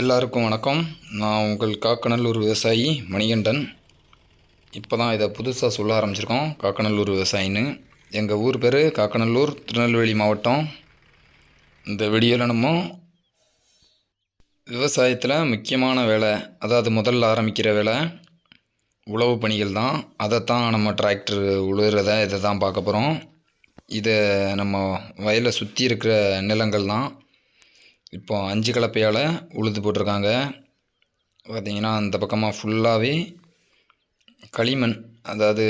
எல்லாருக்கும் வணக்கம். நான் உங்கள் காக்கநல்லூர் விவசாயி மணிகண்டன். இப்போ தான் இதை புதுசாக சொல்ல ஆரம்பிச்சிருக்கோம். காக்கநல்லூர் விவசாயின்னு. எங்கள் ஊர் பேர் காக்கநல்லூர் திருநெல்வேலி மாவட்டம். இந்த வீடியோவில் நம்ம விவசாயத்தில் முக்கியமான வேலை அதாவது முதல்ல ஆரம்பிக்கிற வேலை உழவு பணிகள் தான். அதைத்தான் நம்ம டிராக்டர் உழுகிறத இதை தான் பார்க்க போகிறோம் இதை நம்ம வயலை சுற்றி இருக்கிற நிலங்கள் தான். இப்போ அஞ்சு கலப்பையால் உழுது போட்டிருக்காங்க. பார்த்தீங்கன்னா அந்த பக்கமாக ஃபுல்லாகவே களிமண் அதாவது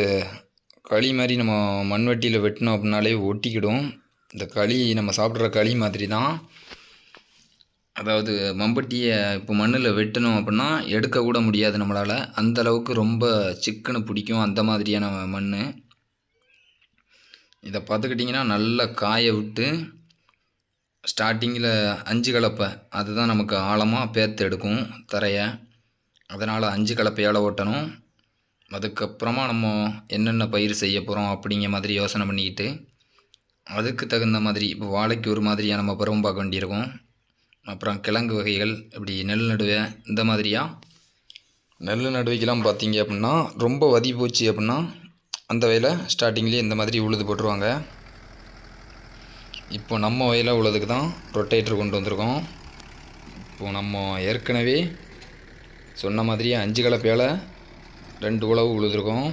களி மாதிரி நம்ம மண்வெட்டியில் வெட்டினோம் அப்படின்னாலே ஒட்டிக்கிடும். இந்த களி நம்ம சாப்பிட்ற களி மாதிரி தான். அதாவது மம்பட்டியை இப்போ மண்ணில் வெட்டணும் அப்படின்னா எடுக்க முடியாது நம்மளால். அந்தளவுக்கு ரொம்ப சிக்கனு பிடிக்கும் அந்த மாதிரியான மண் இதை பார்த்துக்கிட்டிங்கன்னா நல்லா காய விட்டு ஸ்டார்டிங்கில் அஞ்சு கலப்பை. அதுதான் நமக்கு ஆழமாக பேர்த்து எடுக்கும் தரையை. அதனால் அஞ்சு கலப்பையால் ஓட்டணும் அதுக்கப்புறமா நம்ம என்னென்ன பயிர் செய்ய போகிறோம் அப்படிங்கிற மாதிரி யோசனை பண்ணிக்கிட்டு அதுக்கு தகுந்த மாதிரி இப்போ வாழைக்கு ஒரு மாதிரியாக நம்ம பருவம் பார்க்க வேண்டியிருக்கும். அப்புறம் கிழங்கு வகைகள் இப்படி நெல் நடுவே இந்த மாதிரியா? நெல் நடுவைக்கெல்லாம் பார்த்தீங்க அப்படின்னா ரொம்ப வதி போச்சு அப்படின்னா அந்த வயலை ஸ்டார்டிங்லேயே இந்த மாதிரி உழுது போட்டுருவாங்க. இப்போ நம்ம வயலில் உள்ளதுக்கு தான் ரொட்டேட்டர் கொண்டு வந்திருக்கோம். இப்போ நம்ம ஏற்கனவே சொன்ன மாதிரியே அஞ்சு கலப்பையால் ரெண்டு உழவு உழுதுருக்கோம்.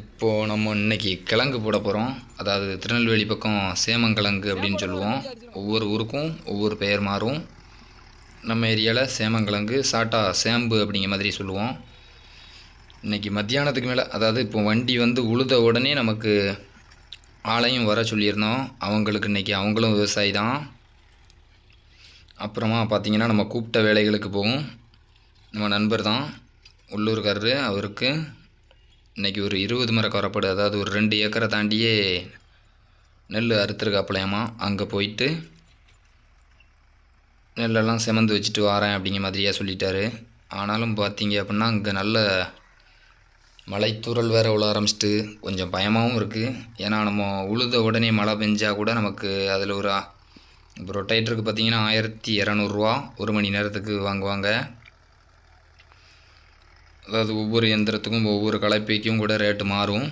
இப்போது நம்ம இன்னைக்கு கிழங்கு போட போகிறோம் அதாவது திருநெல்வேலி பக்கம் சேமங்கிழங்கு அப்படின்னு சொல்லுவோம். ஒவ்வொரு ஊருக்கும் ஒவ்வொரு பெயர் மாறும். நம்ம ஏரியாவில் சேமங்கிழங்கு சாட்டா சேம்பு அப்படிங்கிற மாதிரி சொல்லுவோம். இன்றைக்கி மத்தியானத்துக்கு மேலே அதாவது இப்போ வண்டி வந்து உழுத உடனே நமக்கு ஆளையும் வர சொல்லியிருந்தோம். அவங்களுக்கு இன்றைக்கி அவங்களும் விவசாயி தான். அப்புறமா பார்த்திங்கன்னா நம்ம கூப்பிட்ட வேலைகளுக்கு போகும் நம்ம நண்பர் தான் உள்ளூர்காரரு அவருக்கு இன்றைக்கி ஒரு இருபது மர குறப்பாடு அதாவது ஒரு ரெண்டு ஏக்கரை தாண்டியே நெல் அறுத்துருக்காப்பிலையாமா. அங்கே போயிட்டு நெல்லெல்லாம் செமந்து வச்சுட்டு வரேன் அப்படிங்கிற மாதிரியாக சொல்லிட்டாரு. ஆனாலும் பார்த்தீங்க அப்படின்னா அங்கே நல்ல மலைத்தூரல் வேறு உள்ள ஆரம்பிச்சிட்டு கொஞ்சம் பயமாகவும் இருக்குது ஏன்னா நம்ம உழுத உடனே மழை பெஞ்சால் கூட நமக்கு அதில் ஒரு இப்போ ரொட்டேட்டருக்கு பார்த்தீங்கன்னா ஆயிரத்தி இரநூறுவா ஒரு மணி நேரத்துக்கு வாங்குவாங்க. அதாவது ஒவ்வொரு எந்திரத்துக்கும் ஒவ்வொரு கலப்பைக்கும் கூட ரேட்டு மாறும்.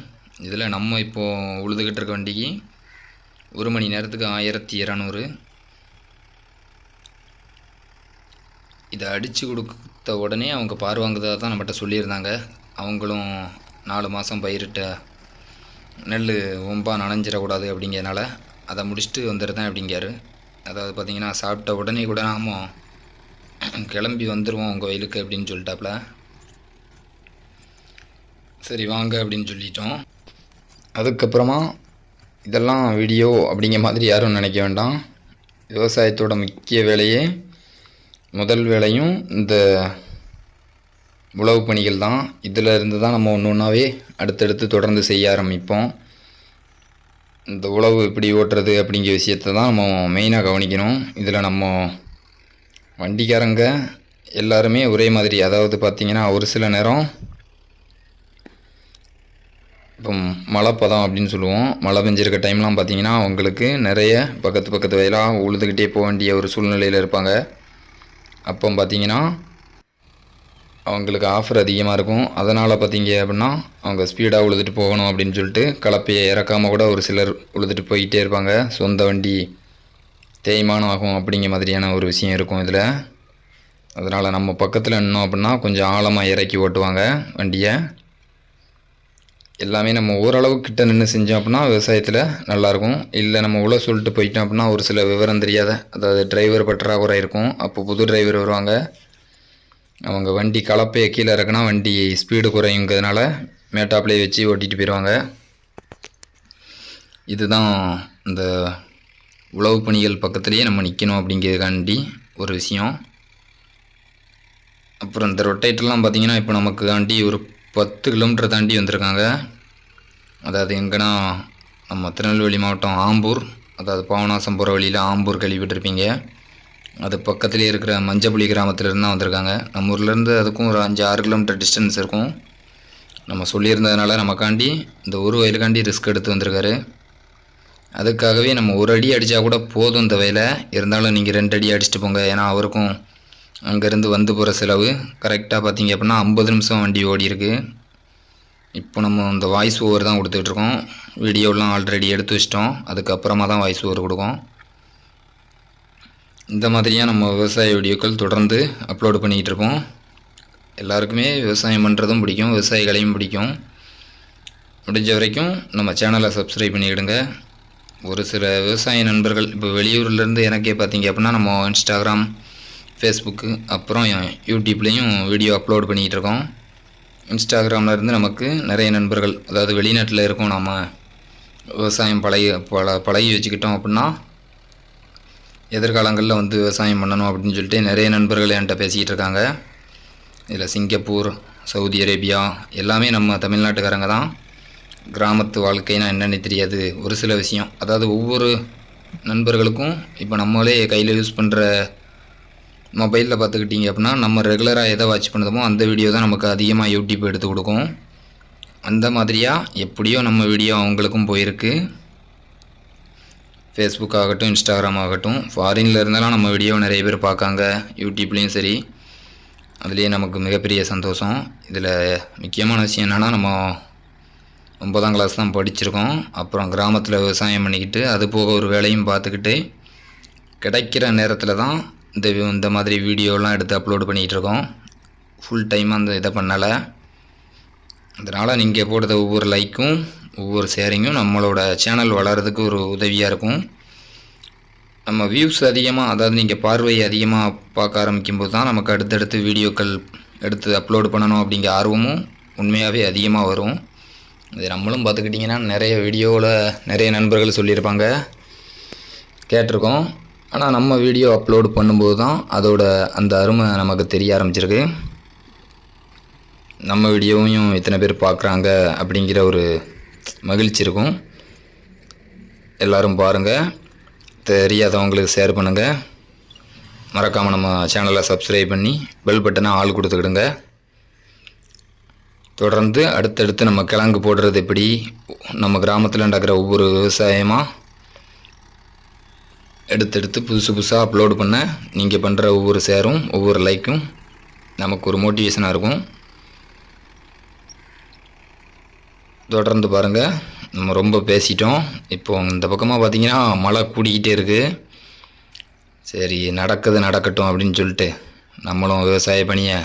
இதில் நம்ம இப்போது உழுதுகிட்டு இருக்க வண்டிக்கு ஒரு மணி நேரத்துக்கு ஆயிரத்தி இரநூறு. இதை அடித்து கொடுத்த உடனே அவங்க பார்வாங்குதா தான் நம்மகிட்ட சொல்லியிருந்தாங்க. அவங்களும் நாலு மாதம் பயிரிட்ட நெல் ரொம்ப நனைஞ்சிடக்கூடாது அப்படிங்கிறதுனால அதை முடிச்சுட்டு வந்துடுறேன் அப்படிங்காரு அதாவது பார்த்திங்கன்னா சாப்பிட்ட உடனே கூட நாம கிளம்பி வந்துடுவோம் உங்கள் வயலுக்கு அப்படின்னு சொல்லிட்டாப்புல சரி வாங்க அப்படின்னு சொல்லிட்டோம். அதுக்கப்புறமா இதெல்லாம் வீடியோ அப்படிங்கிற மாதிரி யாரும் நினைக்க வேண்டாம். விவசாயத்தோட முக்கிய வேலையே முதல் வேலையும் இந்த உழவு பணிகள் தான். இதில் இருந்து தான் நம்ம ஒன்று ஒன்றாவே அடுத்தடுத்து தொடர்ந்து செய்ய ஆரம்பிப்போம். இந்த உழவு எப்படி ஓட்டுறது அப்படிங்கிற விஷயத்தை தான் நம்ம மெயினாக கவனிக்கணும். இதில் நம்ம வண்டிக்காரங்க எல்லாருமே ஒரே மாதிரி. அதாவது பார்த்திங்கன்னா ஒரு சில நேரம் இப்போ மழைப்பதம் அப்படின்னு சொல்லுவோம். மழை பெஞ்சிருக்க டைம்லாம் பார்த்திங்கன்னா அவங்களுக்கு நிறைய பக்கத்து பக்கத்து வயலாக உழுதுகிட்டே போக வேண்டிய ஒரு சூழ்நிலையில் இருப்பாங்க. அப்போ பார்த்தீங்கன்னா அவங்களுக்கு ஆஃபர் அதிகமாக இருக்கும். அதனால் பார்த்தீங்க அப்படின்னா அவங்க ஸ்பீடாக உழுதுட்டு போகணும் அப்படின்னு சொல்லிட்டு கலப்பையை இறக்காமல் கூட ஒரு சிலர் உழுதுட்டு போயிட்டே இருப்பாங்க. சொந்த வண்டி தேய்மானம் ஆகும் அப்படிங்கிற மாதிரியான ஒரு விஷயம் இருக்கும் இதில். அதனால் நம்ம பக்கத்தில் நின்னோம் அப்படின்னா கொஞ்சம் ஆழமாக இறக்கி ஓட்டுவாங்க வண்டியை. எல்லாமே நம்ம ஓரளவு கிட்ட நின்று செஞ்சோம் அப்படின்னா விவசாயத்தில் நல்லாயிருக்கும் இல்லை நம்ம உள்ள சொல்லிட்டு போயிட்டோம் அப்படின்னா ஒரு சில விவரம் தெரியாத அதாவது டிரைவர் பற்றாக்குறை இருக்கும். அப்போ புது டிரைவர் வருவாங்க. அவங்க வண்டி கலப்பையை கீழே இறக்குனா வண்டி ஸ்பீடு குறையுங்கிறதுனால மேட்டாப்லேயே வச்சு ஓட்டிகிட்டு போயிடுவாங்க இதுதான் இந்த உழவு பணிகள் பக்கத்துலேயே நம்ம நிற்கணும் அப்படிங்கிறதுக்காண்டி ஒரு விஷயம். அப்புறம் இந்த ரொட்டேட்டர்லாம் பார்த்திங்கன்னா இப்போ நமக்கு தாண்டி ஒரு பத்து கிலோமீட்டர் தாண்டி வந்திருக்காங்க. அதாவது எங்கன்னா நம்ம திருநெல்வேலி மாவட்டம் ஆம்பூர் அதாவது பாவனாசம் போகிற வழியில் ஆம்பூர் கேள்விப்பட்டிருப்பீங்க. அது பக்கத்துலேயே இருக்கிற மஞ்சப்புளி கிராமத்திலேருந்து தான் வந்திருக்காங்க. நம்ம ஊர்லேருந்து அதுக்கும் ஒரு அஞ்சு ஆறு கிலோமீட்டர் டிஸ்டன்ஸ் இருக்கும். நம்ம சொல்லியிருந்ததுனால நமக்காண்டி இந்த ஒரு வயலுக்காண்டி ரிஸ்க் எடுத்து வந்திருக்காரு. அதுக்காகவே நம்ம ஒரு அடி அடித்தா கூட போதும் இந்த வேலை இருந்தாலும் நீங்கள் ரெண்டு அடி அடிச்சுட்டு போங்க. ஏன்னா அவருக்கும் அங்கேருந்து வந்து போகிற செலவு. கரெக்டாக பார்த்தீங்க அப்படின்னா ஐம்பது நிமிஷம் வண்டி ஓடி இருக்குது இப்போ நம்ம இந்த வாய்ஸ் ஓவர் தான் கொடுத்துட்ருக்கோம் வீடியோலாம் ஆல்ரெடி எடுத்து வச்சிட்டோம். அதுக்கப்புறமா தான் வாய்ஸ் ஓவர் கொடுக்கும். இந்த மாதிரியாக நம்ம விவசாய வீடியோக்கள் தொடர்ந்து அப்லோடு பண்ணிக்கிட்டு இருப்போம். எல்லாருக்குமே விவசாயம் பண்ணுறதும் பிடிக்கும் விவசாயிகளையும் பிடிக்கும். முடிஞ்ச வரைக்கும் நம்ம சேனலை சப்ஸ்கிரைப் பண்ணிக்கிடுங்க. ஒரு சில விவசாய நண்பர்கள் இப்போ வெளியூர்லேருந்து எனக்கே பார்த்தீங்க அப்படின்னா நம்ம இன்ஸ்டாகிராம் ஃபேஸ்புக்கு அப்புறம் யூடியூப்லேயும் வீடியோ அப்லோட் பண்ணிக்கிட்டு இருக்கோம். இன்ஸ்டாகிராமில் இருந்து நமக்கு நிறைய நண்பர்கள் அதாவது வெளிநாட்டில் இருக்கோம் நம்ம விவசாயம் பழகி பழ பழகி வச்சுக்கிட்டோம் அப்படின்னா எதிர்காலங்களில் வந்து விவசாயம் பண்ணணும் அப்படின்னு சொல்லிட்டு நிறைய நண்பர்கள் என்கிட்ட பேசிக்கிட்டு இருக்காங்க. இதில் சிங்கப்பூர் சவுதி அரேபியா எல்லாமே நம்ம தமிழ்நாட்டுக்காரங்க தான். கிராமத்து வாழ்க்கைனா என்னென்னு தெரியாது. ஒரு சில விஷயம். அதாவது ஒவ்வொரு நண்பர்களுக்கும் இப்போ நம்மளே கையில் யூஸ் பண்ணுற மொபைலில் பார்த்துக்கிட்டிங்க அப்படின்னா நம்ம ரெகுலராக எதை வாட்ச் பண்ணுதோமோ அந்த வீடியோ தான் நமக்கு அதிகமாக யூடியூப் எடுத்து கொடுக்கும். அந்த மாதிரியாக எப்படியோ நம்ம வீடியோ அவங்களுக்கும் போயிருக்கு. ஃபேஸ்புக் ஆகட்டும் இன்ஸ்டாகிராம் ஆகட்டும் ஃபாரினில் இருந்தாலும் நம்ம வீடியோ நிறைய பேர் பார்க்காங்க யூடியூப்லேயும் சரி. அதுலேயே நமக்கு மிகப்பெரிய சந்தோஷம். இதில் முக்கியமான விஷயம் என்னென்னா நம்ம ஒன்பதாம் கிளாஸ் தான் படிச்சிருக்கோம். அப்புறம் கிராமத்தில் விவசாயம் பண்ணிக்கிட்டு அது போக ஒரு வேலையும் பார்த்துக்கிட்டு கிடைக்கிற நேரத்தில் தான் இந்த இந்த மாதிரி வீடியோலாம் எடுத்து அப்லோடு பண்ணிகிட்ருக்கோம் இருக்கோம். ஃபுல் டைமாக அந்த இதை பண்ணலை. அதனால் நீங்கள் போடுற ஒவ்வொரு லைக்கும் ஒவ்வொரு ஷேரிங்கும் நம்மளோட சேனல் வளர்கிறதுக்கு ஒரு உதவியாக இருக்கும். நம்ம வியூஸ் அதிகமாக அதாவது நீங்கள் பார்வை அதிகமாக பார்க்க ஆரம்பிக்கும்போது தான் நமக்கு அடுத்தடுத்து வீடியோக்கள் எடுத்து அப்லோடு பண்ணணும் அப்படிங்கிற ஆர்வமும் உண்மையாகவே அதிகமாக வரும். இது நம்மளும் பார்த்துக்கிட்டிங்கன்னா நிறைய வீடியோவில் நிறைய நண்பர்கள் சொல்லியிருப்பாங்க. கேட்டிருக்கோம். ஆனால் நம்ம வீடியோ அப்லோடு பண்ணும்போது தான் அதோட அந்த அருமை நமக்கு தெரிய ஆரம்பிச்சிருக்கு. நம்ம வீடியோவையும் இத்தனை பேர் பார்க்குறாங்க அப்படிங்கிற ஒரு மகிழ்ச்சி இருக்கும் எல்லோரும் பாருங்கள் தெரியாதவங்களுக்கு ஷேர் பண்ணுங்கள் மறக்காமல் நம்ம சேனலை சப்ஸ்கிரைப் பண்ணி பெல் பட்டனை ஆள் கொடுத்துக்கிடுங்க. தொடர்ந்து அடுத்தடுத்து நம்ம கிழங்கு போடுறது எப்படி? நம்ம கிராமத்தில் நடக்கிற ஒவ்வொரு விவசாயமாக எடுத்தெடுத்து புதுசு புதுசாக அப்லோடு பண்ண நீங்கள் பண்ணுற ஒவ்வொரு ஷேரும் ஒவ்வொரு லைக்கும் நமக்கு ஒரு மோட்டிவேஷனாக இருக்கும். தொடர்ந்து பாருங்கள் நம்ம ரொம்ப பேசிட்டோம். இப்போ இந்த பக்கமாக பார்த்தீங்கன்னா மழை கூடிக்கிட்டே இருக்குது சரி நடக்குது நடக்கட்டும் அப்படின்னு சொல்லிட்டு நம்மளும் விவசாய பணியை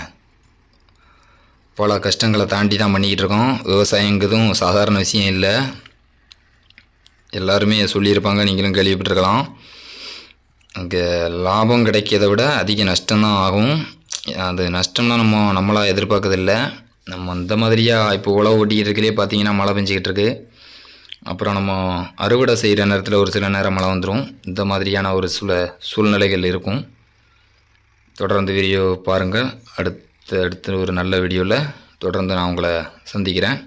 பல கஷ்டங்களை தாண்டி தான் பண்ணிக்கிட்டு இருக்கோம். விவசாயங்கிறதும் சாதாரண விஷயம் இல்லை. எல்லாருமே சொல்லியிருப்பாங்க நீங்களும் கேள்விப்பட்டிருக்கலாம். அங்கே லாபம் கிடைக்கிறத விட அதிக நஷ்டம்தான் ஆகும். அது நஷ்டம்னா நம்ம நம்மளாக எதிர்பார்க்கறதில்லை. நம்ம அந்த மாதிரியாக இப்போ உழவு ஓட்டிக்கிட்டு இருக்கலே பார்த்தீங்கன்னா மழை பெஞ்சிக்கிட்டு இருக்கு அப்புறம் நம்ம அறுவடை செய்கிற நேரத்தில் ஒரு சில நேரம் மழை வந்துடும் இந்த மாதிரியான ஒரு சில சூழ்நிலைகள் இருக்கும். தொடர்ந்து வீடியோ பாருங்கள். அடுத்து அடுத்து ஒரு நல்ல வீடியோவில் தொடர்ந்து நான் உங்களை சந்திக்கிறேன்.